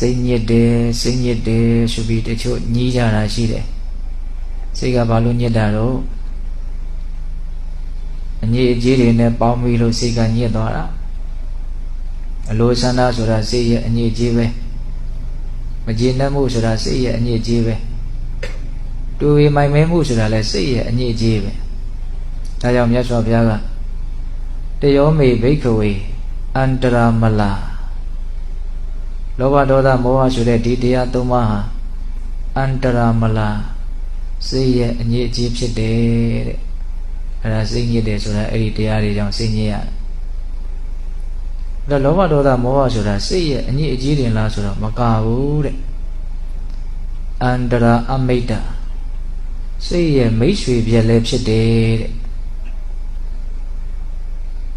စိတ်ညစ်တယ်စိတ်ညစ်တယ်ဆိုပြီးတချို့ညှီးကြတာရှိတယ်စိတ်ကဘာလို့ညစ်တာတော့အညစ်အကြေးတွေနဲ့ပေါင်းပြီးလို့စိတ်ကညစ်သွားတာအလိုဆန္ဒဆိုတာစိတ်ရဲ့အညစ်အကြေးပဲမကျေနပ်မှုဆိုတာစိတ်ရဲ့အညစ်အကြေးပဲတူဝေမိုင်မဲမှုဆိုတာလည်းစိတ်ရဲ့အညစ်အကြေးပဲဒါကြောင့်မြတ်စွာဘုရားကတယောမေဘိက္ခဝေအန္တရာမလာ လောဘဒေါသမောဟဆိုတဲ့ဒီတရားသုံးပါးဟာအန္တရာမလာစိတ်ရဲ့အညစ်အကြေးဖြစ်တယ်တဲ့အဲဒါစိတ်ညစ်တယ်ဆိုတာအဲ့ဒီတရားတွေကြောင့်စိတ်ညစ်ရတယ်ဒါလောဘဒေါသမောဟဆိုတာစိတ်ရဲ့အညစ်အကြေးတင်လားဆိုတော့မကဘူးတဲ့အန္တရာအမိတ်တာစိတ်ရဲ့မိတ်ဆွေပြက်လည်းဖြစ်တယ်တဲ့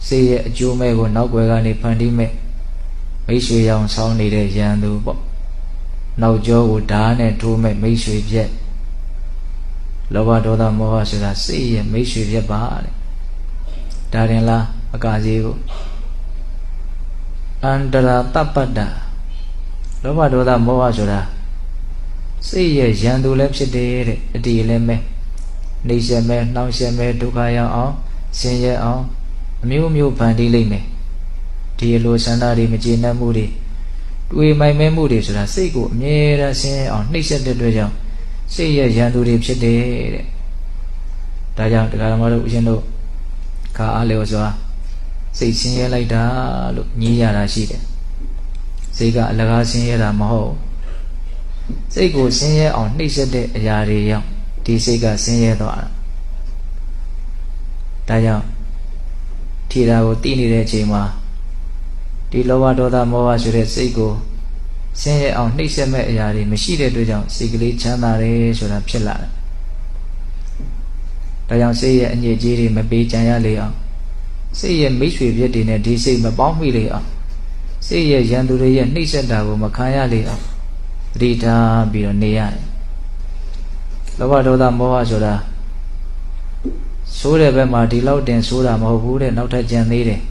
စိတ်ရဲ့အကျိုးမဲ့ကိုနောက်ွယ်ကနေဖန်တီးမဲ့ မိတ်ဆွေရောင်ဆောင်းနေတဲ့ရန်သူပေါ့နောက်ကျောကိုဓာတ်နဲ့ထိုးမဲ့မိတ်ဆွေပြက်လောဘဒေါသမောဟဆိုတာစိတ်ရဲ့မိတ်ဆွေပြက်ပါတဲ့ဒါရင်လားအကာစီကိုအန္တရာတပ္ပတ္တလောဘဒေါသမောဟဆိုတာစိတ်ရဲ့ရန်သူလည်းဖြစ်တယ်တဲ့အတီလည်းမဲနှိမ့်ဆက်မဲနှောင့်ယှက်မဲဒုက္ခရောက်အောင်ဆင်းရဲအောင်အမျိုးမျိုးဖန်တီးလိမ့်မယ် ဒီလိုဆန္ဒတွေမကျေနပ်မှုတွေတွေးမိုင်မဲမှုတွေဆိုတာစိတ်ကိုအမြဲတမ်းဆင်းရဲအောင်နှိမ့်ဆက်တဲ့အတွက်ကြောင့်စိတ်ရဲ့ရန်သူတွေဖြစ်တယ်တဲ့ဒါကြောင့်တရားဓမ္မတို့ဦးဇင်းတို့ခါအားလျော်စွာစိတ်ဆင်းရဲလိုက်တာလို့ညည်းရတာရှိတယ်စိတ်ကအလကားဆင်းရဲတာမဟုတ်စိတ်ကိုဆင်းရဲအောင်နှိမ့်ဆက်တဲ့အရာတွေရောက်ဒီစိတ်ကဆင်းရဲသွားတာဒါကြောင့်ထီတာကိုတည်နေတဲ့အချိန်မှာ ဒီလောဘဒေါသမောဟဆိုတဲ့စိတ်ကိုဆင်းရဲအောင်နှိမ့်ဆက်မဲ့အရာတွေမရှိတဲ့အတွက်ကြောင့်စိတ်ကလေးချမ်းသာတယ်ဆိုတာဖြစ်လာတယ်ဒါကြောင့်စိတ်ရဲ့အညစ်အကြေးတွေမပေးကြံရလေအောင်စိတ်ရဲ့မိတ်ဆွေပြည့်တွေနဲ့ဒီစိတ်မပေါင်းမိလေအောင်စိတ်ရဲ့ရန်သူတွေရဲ့နှိမ့်ဆက်တာကိုမခံရလေအောင်သတိထားပြီးတော့နေရတယ်လောဘဒေါသမောဟဆိုတာဆိုးတဲ့ဘက်မှာဒီလောက်တင်ဆိုးတာမဟုတ်ဘူးတဲ့နောက်ထပ်ကြံသေးတယ်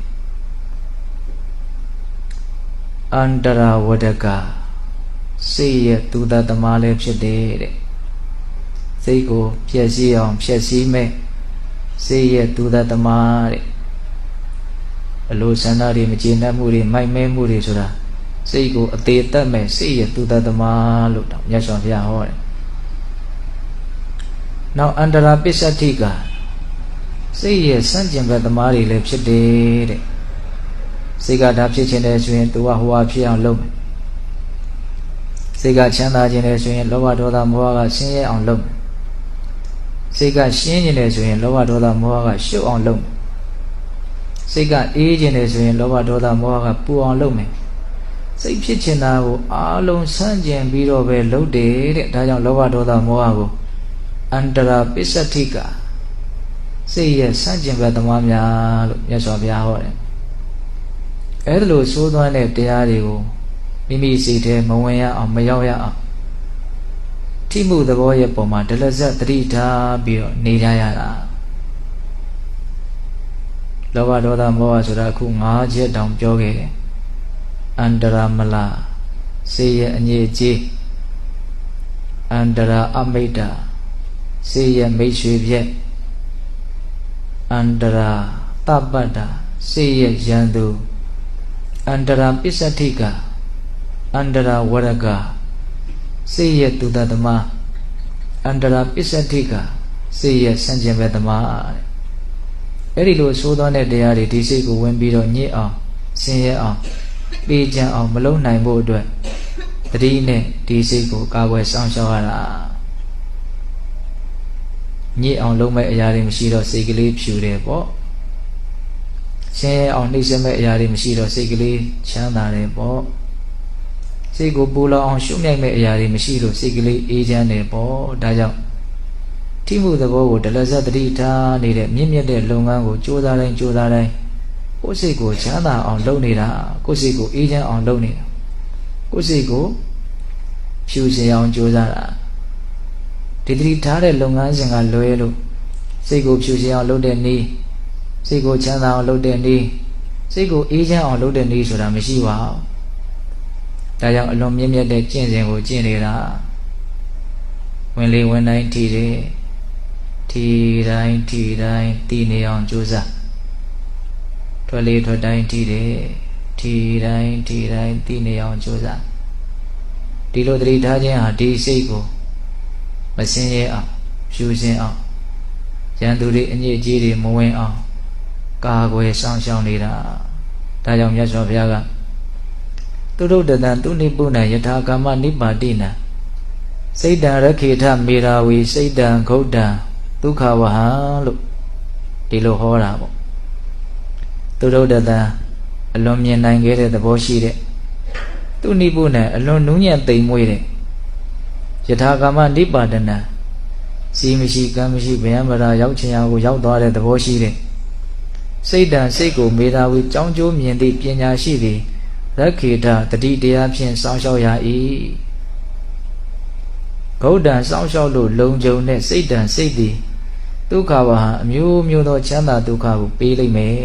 အန္တရာဝဒကစိတ်ရဲ့သူတသမားလည်းဖြစ်တယ်တဲ့စိတ်ကိုဖြည့်စည်းအောင်ဖြည့်စည်းမဲ့စိတ်ရဲ့သူတသမားတဲ့အလိုဆန္ဒတွေမကျေနပ်မှုတွေမိုက်မဲမှုတွေဆိုတာစိတ်ကိုအသေးသက်မဲ့စိတ်ရဲ့သူတသမားလို့တော့မြတ်စွာဘုရားဟောတယ်နောက်အန္တရာပစ္စတိကစိတ်ရဲ့စန့်ကျင်ဘက်သမားတွေလည်းဖြစ်တယ်တဲ့ စိတ်ကဒါဖြစ်ခြင်းတယ်ဆိုရင်သူကဟိုဟာဖြစ်အောင်လုပ်မယ်စိတ်ကချမ်းသာခြင်းတယ်ဆိုရင်လောဘဒေါသမောဟကဆင်းရဲအောင်လုပ်မယ်စိတ်ကရှင်းခြင်းတယ်ဆိုရင်လောဘဒေါသမောဟကရှုပ်အောင်လုပ်မယ်စိတ်ကအေးခြင်းတယ်ဆိုရင်လောဘဒေါသမောဟကပူအောင်လုပ်မယ်စိတ်ဖြစ်ခြင်းတာကိုအားလုံးဆန့်ကျင်ပြီးတော့ပဲလုပ်တယ်တဲ့ဒါကြောင့်လောဘဒေါသမောဟကိုအန္တရာပစ္စတိကစိတ်ရဲ့ဆန့်ကျင်ဘက်သမားများလို့မြတ်စွာဘုရားဟောတယ် အဲ့ဒါလို့သိုးသွမ်းတဲ့တရားတွေကိုမိမိစိတ်ထဲမဝင်ရအောင်မရောက်ရအောင်ထိမှုသဘောရဲ့ပုံမှာဒလဇတ်တတိထားပြီးတော့နေကြရတာလောဘဒေါသမောဟဆိုတာအခု၅ချက်တောင်ပြောခဲ့တယ်အန္တရာမလာစေရဲ့အငြိအကျေးအန္တရာအမိတ်တာစေရဲ့မိတ်ဆွေပြက်အန္တရာတပ္ပတ္တာစေရဲ့ရန်သူ အန္တရာပစ္စတိကအန္တရာဝရကစေရဲ့သူတသမအန္တရာပစ္စတိကစေရဲ့စံကျင်ဘက်သမားတဲ့အဲ့ဒီလိုဆိုးသောတဲ့တရားတွေဒီစိတ်ကိုဝင်ပြီးတော့ညစ်အောင်ဆင်းရဲအောင်ပေးကြံအောင်မလုံးနိုင်ဖို့အတွက်တတိနဲ့ဒီစိတ်ကိုကာကွယ်ဆောင်ရှောက်ရတာညစ်အောင်လုံးမဲ့အရာတွေမရှိတော့စိတ်ကလေးဖြူတယ်ပေါ့ ဆင်းရဲအောင်နှိမ့်ဆက်မဲ့အရာတွေမရှိတော့စိတ်ကလေးချမ်းသာတယ်ပေါ့စိတ်ကိုပူလောင်အောင်ရှုမြိုက်မဲ့အရာတွေမရှိလို့စိတ်ကလေးအေးချမ်းတယ်ပေါ့ဒါကြောင့်ထိမှုသဘောကိုဒလဇတ်တတိထားနေတဲ့မြင့်မြတ်တဲ့လုပ်ငန်းကိုကြိုးစားတိုင်းကြိုးစားတိုင်းကိုယ်စိတ်ကိုချမ်းသာအောင်လုပ်နေတာကိုယ်စိတ်ကိုအေးချမ်းအောင်လုပ်နေတာကိုယ်စိတ်ကိုဖြူစင်အောင်ကြိုးစားတာဒီတတိထားတဲ့လုပ်ငန်းစဉ်ကလွဲလို့စိတ်ကိုဖြူစင်အောင်လုပ်တဲ့နည်း စိတ်ကိုချမ်းသာအောင်လုပ်တဲ့နည်းစိတ်ကိုအေးချမ်းအောင်လုပ်တဲ့နည်းဆိုတာမရှိပါဘူးဒါကြောင့်အလွန်မြင့်မြတ်တဲ့ကျင့်စဉ်ကိုကျင့်နေတာဝင်လေဝင်တိုင်းထီတယ်ထီတိုင်းထီတိုင်းတည်နေအောင်ကြိုးစားထွက်လေထွက်တိုင်းထီတယ်ထီတိုင်းထီတိုင်းတည်နေအောင်ကြိုးစားဒီလိုတတိထားခြင်းဟာဒီစိတ်ကိုမစင်းရဲအောင်ဖြူစင်အောင်ရန်သူတွေအညစ်အကြေးတွေမဝင်အောင် ကာကွယ်ဆောင်ရှောက်နေတာဒါကြောင့်မြတ်စွာဘုရားကသူတို့တတံသူနိပုဏ္ဏယထာကာမနိပါတိနာစိတ်တံရခေထမေရာဝီစိတ်တံဂௌတံဒုက္ခဝဟံလို့ဒီလိုဟောတာပေါ့သူတို့တတံအလွန်မြင်နိုင်ခဲ့တဲ့သဘောရှိတဲ့သူနိပုဏ္ဏအလွန်နူးညံ့သိမ်မွေ့တဲ့ယထာကာမနိပါဒနာစီမရှိကံမရှိဗျံမရာရောက်ချင်ရာကိုရောက်သွားတဲ့သဘောရှိတဲ့ စိတ်တံစိတ်ကိုမေရာဝီကြောင်းကျိုးမြင်သည့်ပညာရှိသည်ရခေထတတိတရားဖြင့်စောင့်ရှောက်ရ၏ဂௌတံစောင့်ရှောက်လို့လုံခြုံတဲ့စိတ်တံစိတ်သည်ဒုက္ခဝဟံအမျိုးမျိုးသောချမ်းသာဒုက္ခကိုပေးလိမ့်မယ်